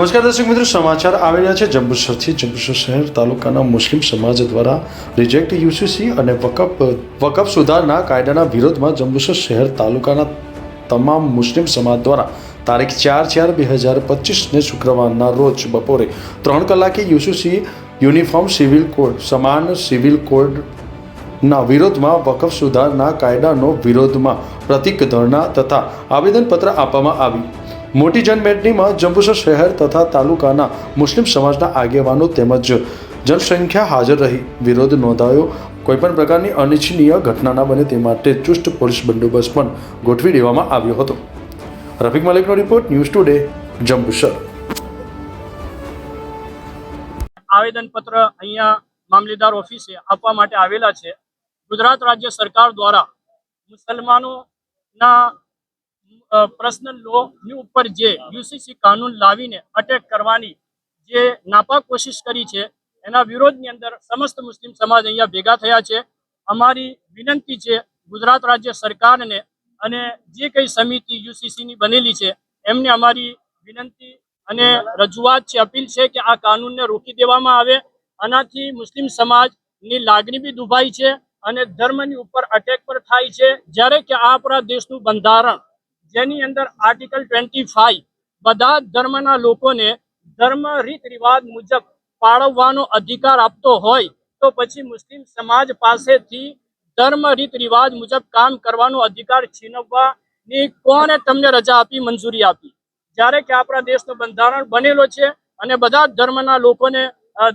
નમસ્કાર દર્શક મિત્રો, સમાચાર આવી રહ્યા છે જંબુસરથી. જંબુસર શહેર તાલુકાના મુસ્લિમ સમાજ દ્વારા રિજેક્ટ યુસીસી અને વકફ વકફ સુધારના કાયદાના વિરોધમાં જંબુસર શહેર તાલુકાના તમામ મુસ્લિમ સમાજ દ્વારા તારીખ ચાર ચાર બે હજાર પચીસને શુક્રવારના રોજ બપોરે ત્રણ કલાકે યુસીસી યુનિફોર્મ સિવિલ કોડ, સમાન સિવિલ કોડ ના વિરોધમાં વકફ સુધારના કાયદાનો વિરોધમાં પ્રતિક ધરણા તથા આવેદનપત્ર આપવામાં આવ્યું મોટી જનમેદનીમાં જંબુસર શહેર તથા તાલુકાના મુસ્લિમ સમાજના આગેવાનો તેમજ જનસંખ્યા હાજર રહી. વિરોધ નોંધાયો. કોઈપણ પ્રકારની અનિચ્છનીય ઘટના ન બને તે માટે ચુસ્ત પોલીસ બંદોબસ્ત પણ ગોઠવી દેવામાં આવ્યો હતો. રફીક મલિકનો રિપોર્ટ ન્યૂઝ ટુડે, જંબુસર. આવેદનપત્ર અહીંયા મામલેદાર ઓફિસે આપવા માટે આવેલા છે. ગુજરાત રાજ્ય સરકાર દ્વારા મુસલમાનોના પર્સનલ લોની ઉપર જે યુસીસી કાનૂન લાવીને અટેક કરવાની જે નાપાક કોશિશ કરી છે, એના વિરોધની અંદર સમસ્ત મુસ્લિમ સમાજ અહીંયા ભેગા થયા છે. અમારી વિનંતી છે, ગુજરાત રાજ્ય સરકારને અને જે કઈ સમિતિ યુસીસીની બનેલી છે, એમને અમારી વિનંતી અને રજૂઆત છે, અપીલ છે કે આ કાનૂનને રોકી દેવામાં આવે. આનાથી મુસ્લિમ સમાજની લાગણી બી દુભાઈ છે અને ધર્મની ઉપર અટેક પર થાય છે. જ્યારે કે આ આપણા દેશનું બંધારણ જેની અંદર આર્ટિકલ ટ્વેન્ટી ફાઈવ બધા ધર્મના લોકોને ધર્મ રીત રિવાજ મુજબ પાળવવાનો અધિકાર આપતો હોય તો પછી મુસ્લિમ સમાજ પાસેથી ધર્મ રીત રિવાજ મુજબ કામ કરવાનો અધિકાર છીનવવાની કોને તમને રજા આપી, મંજૂરી આપી? જ્યારે કે આપણા દેશનું બંધારણ બનેલો છે અને બધા ધર્મના લોકોને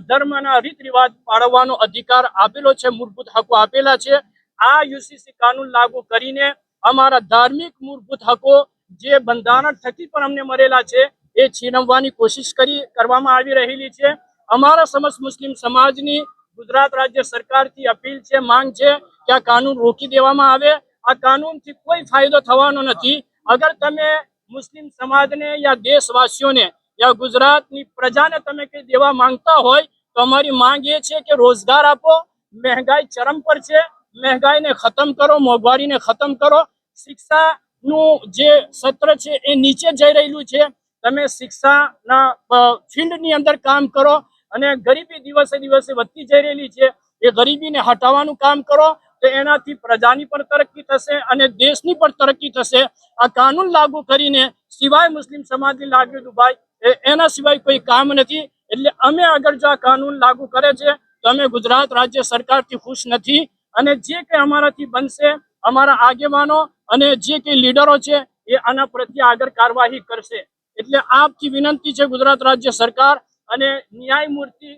ધર્મના રીત રિવાજ પાળવવાનો અધિકાર આપેલો છે, મૂળભૂત હકો આપેલા છે, આ યુસીસી કાનૂન લાગુ કરીને અમારા ધાર્મિક મૂળભૂત હકો જે બંધારણ થકી પણ અમને મળેલા છે, એ છીનવવાની કોશિશ કરી, કરવામાં આવી રહેલી છે. અમારા સમસ્ત મુસ્લિમ સમાજની ગુજરાત રાજ્ય સરકારથી અપીલ છે, માંગ છે કે આ કાનૂન રોકી દેવામાં આવે. આ કાનૂનથી કોઈ ફાયદો થવાનો નથી. અગર તમે મુસ્લિમ સમાજને યા દેશવાસીઓને યા ગુજરાતની પ્રજાને તમે કંઈ દેવા માંગતા હોય, તો અમારી માંગ એ છે કે રોજગાર આપો. મહેંગાઈ ચરમ પર છે. મહેંગાઈને ખતમ કરો, મોંઘવારીને ખતમ કરો. શિક્ષાનું જે સત્ર છે એ નીચે જઈ રહેલું છે. તમે શિક્ષાના ફિલ્ડની અંદર કામ કરો અને ગરીબી દિવસે દિવસે વધતી જઈ રહેલી છે. એ ગરીબીને હટાવવાનું કામ કરો તો એનાથી પ્રજાની પણ તરક્કી થશે અને દેશની પણ તરક્કી થશે. આ કાનૂન લાગુ કરીને સિવાય મુસ્લિમ સમાજની લાગણી દુભાઈ એના સિવાય કોઈ કામ નથી. એટલે અમે આગળ જો આ કાનૂન લાગુ કરે છે તો અમે ગુજરાત રાજ્ય સરકારથી ખુશ નથી. અને જે કંઈ અમારાથી બનશે, અમારા આગેવાનો અને જે કંઈ લીડરો છે, એ આના પ્રત્યે આગળ કાર્યવાહી કરશે. એટલે આપથી વિનંતી છે ગુજરાત રાજ્ય સરકાર અને ન્યાયમૂર્તિ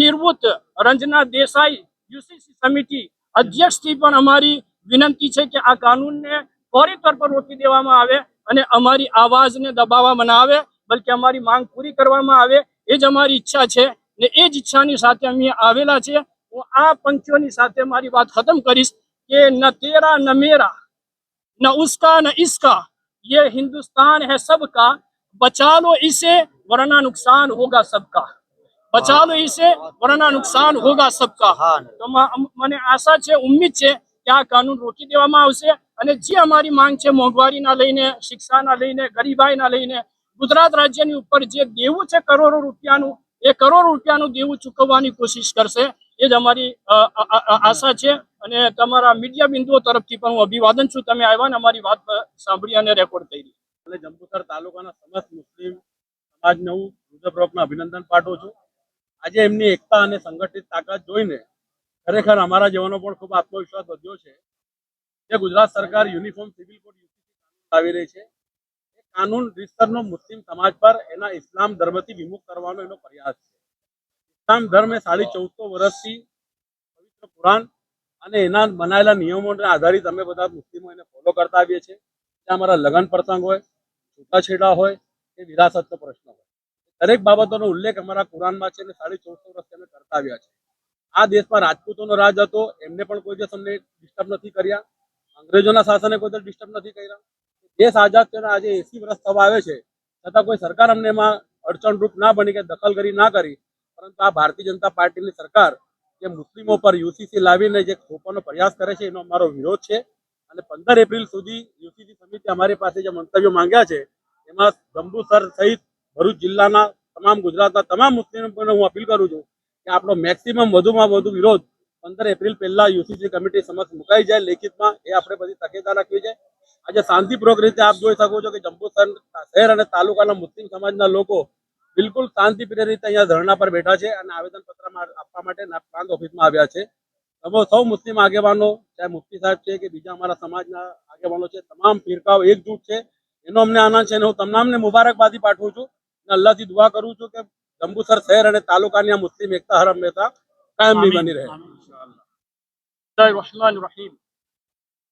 નિવૃત્ત રંજના દેસાઈ યુસીસી સમિતિ અધ્યક્ષથી પણ અમારી વિનંતી છે કે આ કાનૂનને ફોરી તौर પર રોકી દેવામાં આવે અને અમારી આવાજને દબાવવામાં ના આવે, બલકે અમારી માંગ પૂરી કરવામાં આવે. એ જ અમારી ઈચ્છા છે ને એ જ ઈચ્છાની સાથે અમે આવેલા છે. હું આ પંક્તિઓની સાથે મારી વાત ખતમ કરીશ કે ન તેરા ન મેરા न उसका न इसका ये हिंदुस्तान है सबका बचा लो इसे वरना नुकसान होगा सबका बचा लो इसे वरना नुकसान होगा सबका તો મ- મને આશા છે ઉમ્મીદ છે કે આ કાનૂન રોકી દેવામાં આવશે અને જે અમારી માંગ છે મોંઘવારીના લઈને શિક્ષાના લઈને ગરીબાઈના લઈને ગુજરાત રાજ્યની ઉપર જે દેવું છે કરોડો રૂપિયાનું એ કરોડો રૂપિયાનું દેવું ચૂકવવાની કોશિશ કરશે એ જ અમારી આશા છે અને તમારા મીડિયા બિંદુઓ તરફથી પણ હું અભિવાદન છું. તમે આવ્યા ને અમારી વાત સાંભળી અને રેકોર્ડ કરી. અને જંબુસર તાલુકાના સમસ્ત મુસ્લિમ સમાજને હું હૃદયપૂર્વકના અભિનંદન પાઠવું છું. આજે એમની એકતા અને સંગઠિત તાકાત જોઈને ખરેખર અમારા જવાનો પણ ખૂબ આત્મવિશ્વાસ વધ્યો છે. જે ગુજરાત સરકાર યુનિફોર્મ સિવિલ કોડ આવી રહી છે. કાનૂન વિસ્તારનો મુસ્લિમ સમાજ પર એના ઇસ્લામ ધર્મથી વિમુખ કરવાનો એનો પ્રયાસ છે. ઇસ્લામ ધર્મે સાડી ચૌદસો વર્ષથી પવિત્ર કુરાન અને એના બનાવેલા નિયમોને આધારિત અમે બધા મુસ્લિમો એને ફોલો કરતા આવીએ છીએ. ત્યાં અમારા લગ્ન પ્રસંગ હોય છૂટાછેડા હોય કે વિરાસતનો પ્રશ્ન હોય. દરેક બાબતોનો ઉલ્લેખ અમારા કુરાનમાં છે અને સાડી ચૌદસો વર્ષથી અમે કરતા આવ્યા છે આ દેશમાં રાજપૂતોનો રાજ હતો, એમને પણ કોઈ દિવસ અમને ડિસ્ટર્બ નથી કર્યા. અંગ્રેજોના શાસને કોઈ દિવસ ડિસ્ટર્બ નથી કર્યા. દેશ આઝાદ થયો આજે એસી વર્ષ થવા આવે છે. છતાં કોઈ સરકાર અમને એમાં અડચણરૂપ ના બની કે દખલગીરી ના કરી પરંતુ આ ભારતીય જનતા પાર્ટીની સરકાર જે મુસ્લિમો પર યુસીસી લાવીને જે થોપવાનો પ્રયાસ કરે છે, એનો અમારો વિરોધ છે. અને પંદર એપ્રિલ સુધી યુસીસી સમિતિ અમારી પાસે જે મંતવ્યો માંગ્યા છે, એમાં જંબુસર સહિત ભરૂચ જિલ્લાના તમામ ગુજરાતના તમામ મુસ્લિમોને હું અપીલ કરું છું કે આપણો મેક્સિમમ વધુમાં વધુ વિરોધ પંદર એપ્રિલ પહેલા યુસીસી કમિટી સમક્ષ મુકાઈ જાય. લેખિતમાં એ આપણે બધી તકેદાર રાખવી છે. આજે શાંતિપૂર્વક રીતે આપ જોઈ શકો છો કે જંબુસર શહેર અને તાલુકાના મુસ્લિમ સમાજના લોકો બિલકુલ શાંતિપ્રિય રીતે અહીંયા ધરણા પર બેઠા છે અને આવેદનપત્ર આપવા માટે પ્રાંત ઓફિસમાં આવ્યા છે. અમે સૌ મુસ્લિમ આગેવાનો ચાહે મુફ્તી સાહેબ છે કે બીજા અમારા સમાજના આગેવાનો છે તમામ ફિરકાઓ એકજૂટ છે. એનો અમને આનંદ છે અને હું તમામને મુબારકબાદી પાઠવું છું અને અલ્લાહથી દુઆ કરું છું કે જંબુસર શહેર અને તાલુકાની આ મુસ્લિમ એકતા હર હંમેશા કાયમી બની રહે.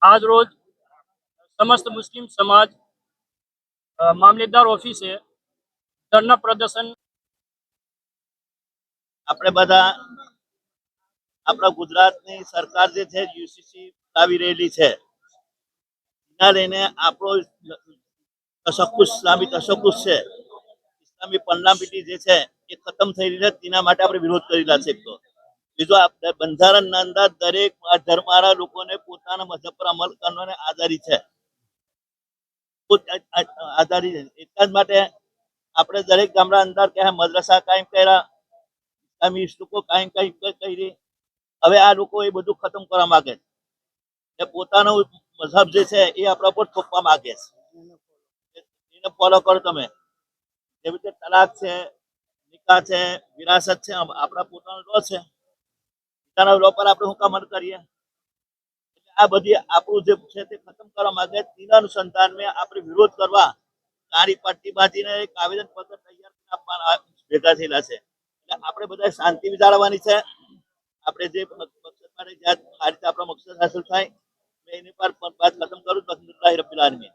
આજ રોજ સમસ્ત મુસ્લિમ સમાજ મામલેદાર ઓફિસે ધરના પ્રદર્શન આપણે બધા આપણા ગુજરાતની સરકાર જે છે યુસીસી આવી રહેલી છે. એના લઈને આપણો તશક્કુશ ઇસ્લામી તશક્કુશ છે. ઇસ્લામી પન્નાપીટી જે છે એ ખતમ થઈ રહી છે. તેના માટે આપણે વિરોધ કરેલા છે તો. બીજો બંધારણના અંદર દરેક ધર્મવાળા લોકોને પોતાના મજહબ પર અમલ કરવાને આધારી છે. આધારી એટલા જ માટે આપણે દરેક ગામડા અંદર કે મદ્રસા કાયમ કર્યા ઇસ્લામી લોકો કાયમ કાંઈ કરી. હવે આ લોકો એ બધું ખતમ કરવા માંગે છે. એ પોતાનો મઝહબ જે છે એ આપણા પર થોપવા માંગે છે. એને ફોલો કરો તમે. જેવી રીતે તલાક છે, નિકાહ છે, વિરાસત છે આપણા પોતાનો લો છે. પોતાના લો પર આપણે હું અમલ કરીએ? આ બધી આપણું જે છે તે ખતમ કરવા માંગે. તેના અનુસંધાનમાં આપણે વિરોધ કરવા નારી પટ્ટી બાંધીને એક આવેદન પત્ર તૈયાર આપવા ભેગા થયેલા છે. એટલે આપણે બધા શાંતિ વિચારવાની છે. આપણે જે મકસદ માટે જ્યાં આ રીતે આપણો મકસદ હાંસલ થાય. મેં એની પર વાત ખતમ કરું છું